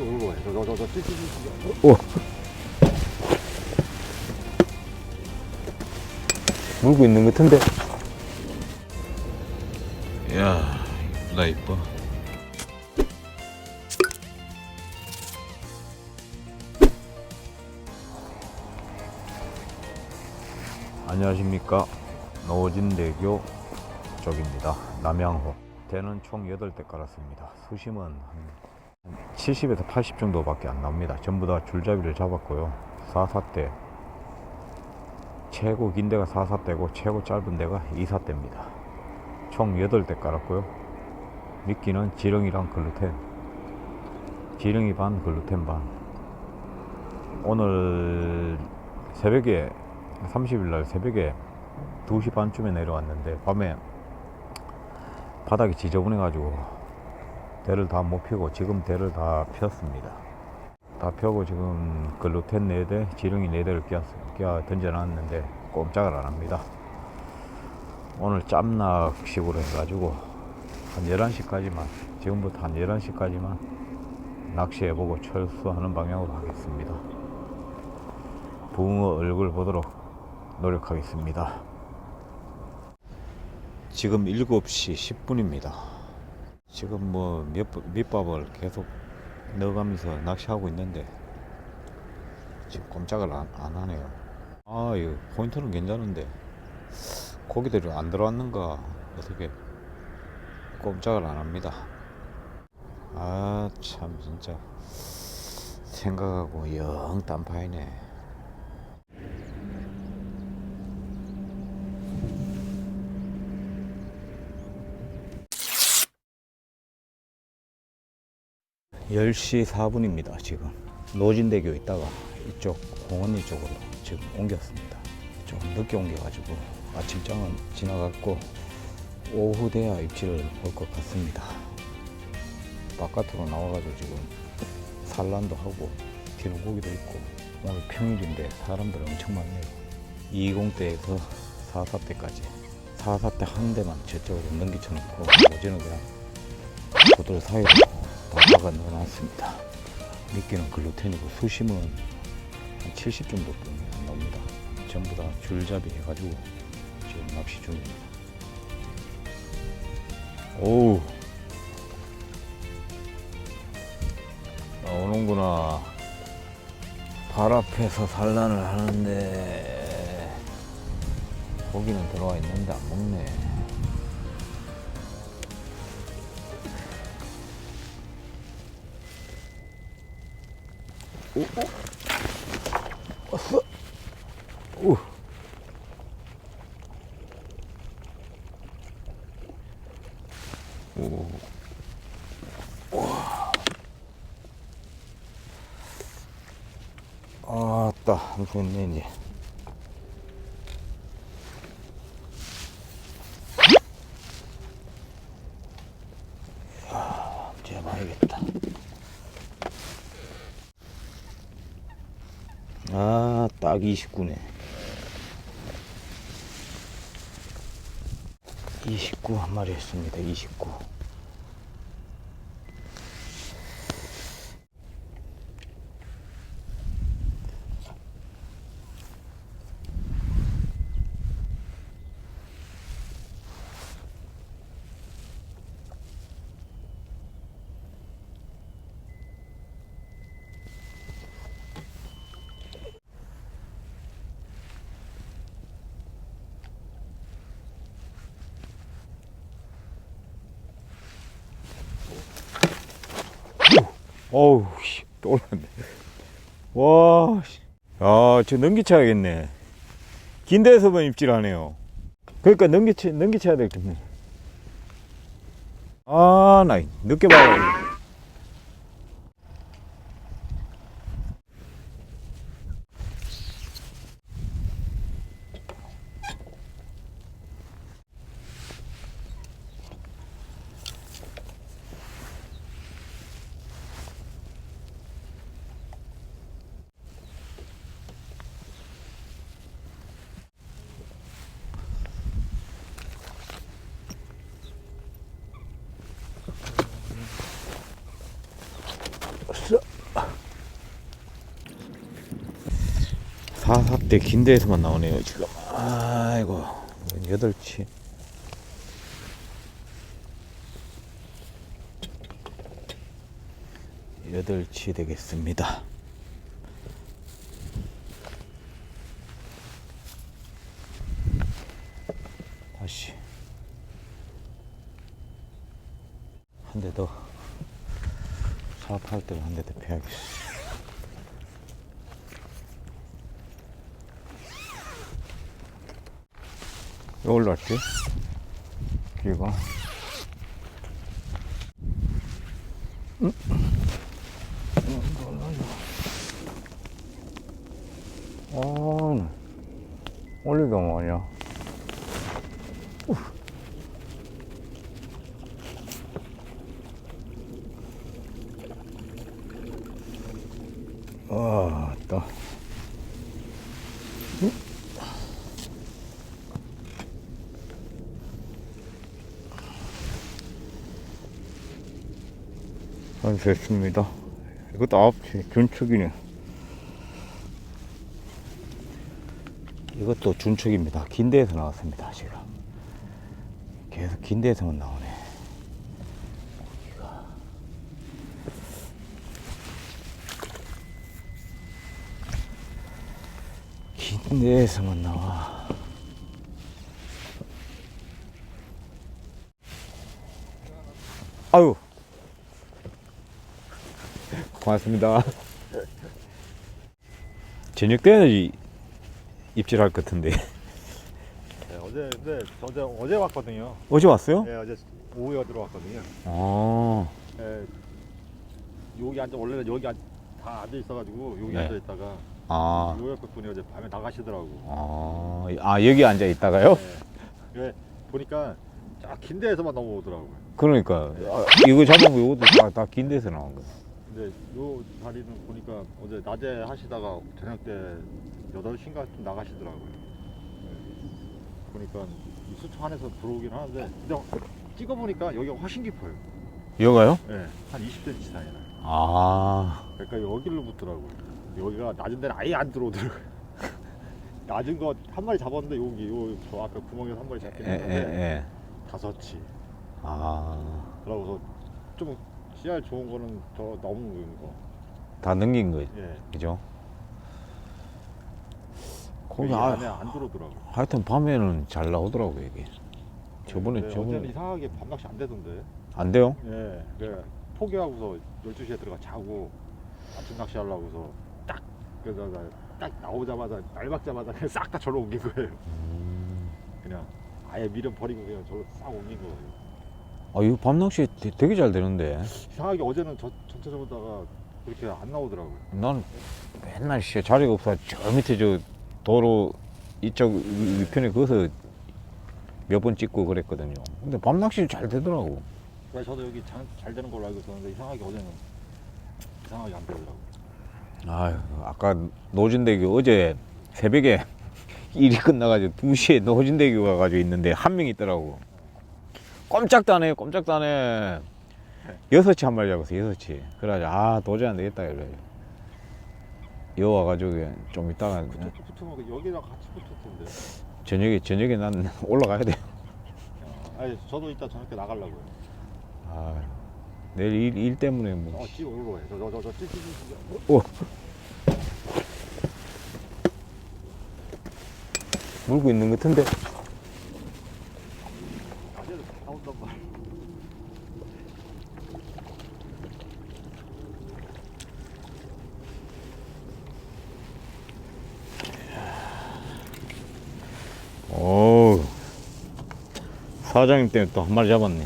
오는 거야. 저, 저, 저. 오. 물고 있는 것 같은데. 야 이쁘다 이뻐 안녕하십니까. 노진대교 쪽입니다. 남양호. 대는 총 8대 깔았습니다. 수심은 한 70에서 80 정도밖에 안 나옵니다. 전부 다 줄잡이를 잡았고요. 44대. 최고 긴 데가 44대고 최고 짧은 데가 24대입니다. 총 8대 깔았고요. 미끼는 지렁이랑 글루텐. 지렁이 반, 글루텐 반. 오늘 새벽에 30일 날 새벽에 2시 반쯤에 내려왔는데 밤에 바닥이 지저분해 가지고 대를 다못 펴고 지금 대를 다 폈습니다. 다 펴고 지금 글루텐 4대, 지렁이 4대를 끼워, 끼워 던져놨는데 꼼짝을 안 합니다. 오늘 짬낚식으로 해가지고 한 11시까지만 지금부터 한 11시까지만 낚시해보고 철수하는 방향으로 하겠습니다. 붕어 얼굴 보도록 노력하겠습니다. 지금 7시 10분입니다. 지금 뭐 밑, 밑밥을 계속 넣어가면서 낚시하고 있는데 지금 꼼짝을 안, 안 하네요. 아, 이거 포인트는 괜찮은데 고기들이 안 들어왔는가 어떻게 꼼짝을 안 합니다. 아, 참 진짜 생각하고 영 딴파이네. 열시 4분입니다. 지금 노진대교 있다가 이쪽 공원리 쪽으로 지금 옮겼습니다. 좀 늦게 옮겨가지고 아침장은 지나갔고 오후 돼야 입질을 올것 같습니다. 바깥으로 나와가지고 지금 산란도 하고 뒤로 고기도 있고 오늘 평일인데 사람들 엄청 많네요. 20대에서 44대까지 44대 한 대만 저쪽으로 넘기쳐놓고 어제는 그냥 도들 사이로 다 박아 넣어놨습니다. 미끼는 글루텐이고 수심은 한 70 정도뿐이 안 나옵니다. 전부 다 줄잡이 해가지고 지금 낚시 중입니다. 오우 나오는구나. 발 앞에서 산란을 하는데 고기는 들어와 있는데 안 먹네. 오, 오. 왔어. 오. 오. 와. 아따, 엄청 있네, 이제. 야, 재봐야겠다. 아, 딱 29네. 29 한 마리 했습니다. 29. 어우, 씨, 또 올랐네. 와, 씨. 아, 저 넘기쳐야겠네. 긴 데서만 입질하네요. 그러니까 넘기쳐, 넘기쳐야 될 텐데. 아, 나 늦게 봐요. 절대 긴 데에서만 나오네요 지금. 아이고 여덟치 여덟 치 되겠습니다 다시 한 대 더 사업할 때는 한 대 더 패야겠어 왜 올랐지? 길가 응? 아, 올리가 뭐냐? 아, 또. 아, 됐습니다. 이것도 아홉치 준축이네. 이것도 준축입니다. 긴 데에서 나왔습니다, 지금. 계속 긴 데에서만 나오네. 데에서만 나와. 아유. 고맙습니다. 저녁 때는 이- 입질할 것 같은데. 네, 어제 근데 저 어제 어제 왔거든요. 어제 왔어요? 네, 어제 오후에 들어왔거든요. 아, 네, 여기 앉아 원래는 여기 앉, 다 앉아 있어가지고 여기 네. 앉아 있다가 아, 요 옆에 분이 어제 밤에 나가시더라고. 아, 아, 여기 앉아 있다가요? 네. 왜 보니까 저긴 데에서만 넘어오더라고요. 그러니까 아, 이거 잡은 거 이것도 다 긴 데서 나온 거. 근데 요 자리는 보니까 어제 낮에 하시다가 저녁 때 8시인가 좀 나가시더라고요. 네. 보니까 이 수초 안에서 들어오긴 하는데 근데 찍어보니까 여기가 훨씬 깊어요. 여가요? 네, 한 20cm 차이 나요. 아, 그러니까 여기를 붙더라고요. 여기가 낮은 데는 아예 안 들어오더라고요. 낮은 거 한 마리 잡았는데 여기 요저 아까 구멍에서 한 마리 잡긴 에, 에, 했는데 에. 다섯치. 아, 그러고서 좀 씨알 좋은 거는 저 넘는 거. 다 넘긴 거지, 예. 그죠? 거기 이 아, 안에 안 들어오더라고. 하여튼 밤에는 잘 나오더라고 여기. 저번에 네, 저번에 어제는 이상하게 밤낚시 안 되던데. 안 돼요? 예. 그 포기하고서 12시에 들어가 자고 아침 낚시 하려고서 딱 그래서 나딱 나오자마자 날 박자마자 그냥 싹 다 절로 옮긴 거예요. 음. 그냥 아예 미련 버리고 그냥 절로 싹 옮긴 거예요. 아 이거 밤 낚시 되- 되게 잘 되는데. 이상하게 어제는 저 전체적으로다가 그렇게 안 나오더라고요. 난 맨날 씨 자리가 없어 저 밑에 저 도로 이쪽 위- 위편에 거기서 몇 번 찍고 그랬거든요. 근데 밤 낚시 잘 되더라고. 그래서 저도 여기 잘, 잘 되는 걸로 알고 있었는데 이상하게 어제는 이상하게 안 되더라고요. 아유 아까 노진대교 어제 새벽에 일이 끝나가지고 2시에 노진대교 가가지고 있는데 한 명 있더라고. 꼼짝도 안 해요. 꼼짝도 안 해. 여섯 치 한 마리 잡았어. 여섯 치. 그래가지고 아 도저히 안 되겠다 이래. 여 와가지고 좀 이따가 붙, 붙으면 그 여기랑 같이 붙을 텐데. 저녁에 저녁에 난 올라가야 돼. 어, 아니 저도 이따 저녁에 나가려고요. 아, 내일 일, 일 때문에 뭐. 어, 찌 올로 해. 저저저저 찌 찌찌. 오. 물고 있는 것 같은데. 낮에도 다 나온단 말. 오. 사장님 때문에 또 한 마리 잡았네.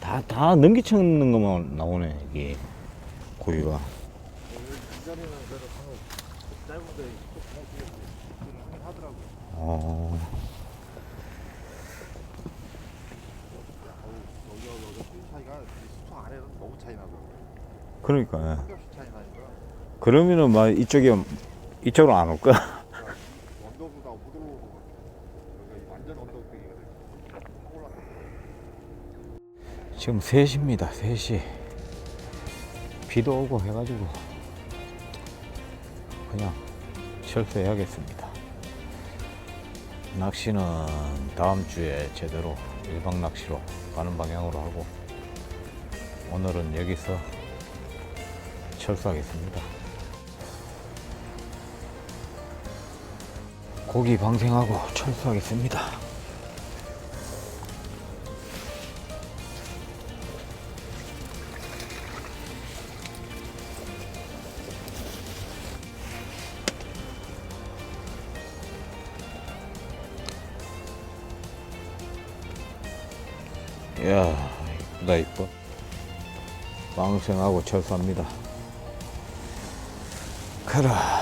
다, 다 넘기쳐는 것만 나오네, 이게. 고기가. 어. 차이가 이 수초 안에는 너무 차이 나더라고요. 그러니까. 그러면은 막 이쪽에, 이쪽으로 안올 거야. 언덕보다 못 올라오고 여기가 완전 언덕이가 돼. 올라가. 지금 3시입니다. 3시. 비도 오고 해가지고 그냥 철수해야겠습니다. 낚시는 다음 주에 제대로 일박 낚시로 가는 방향으로 하고 오늘은 여기서 철수하겠습니다. 고기 방생하고 철수하겠습니다. 이야, 이쁘다, 이뻐. 방생하고 철수합니다. 그라.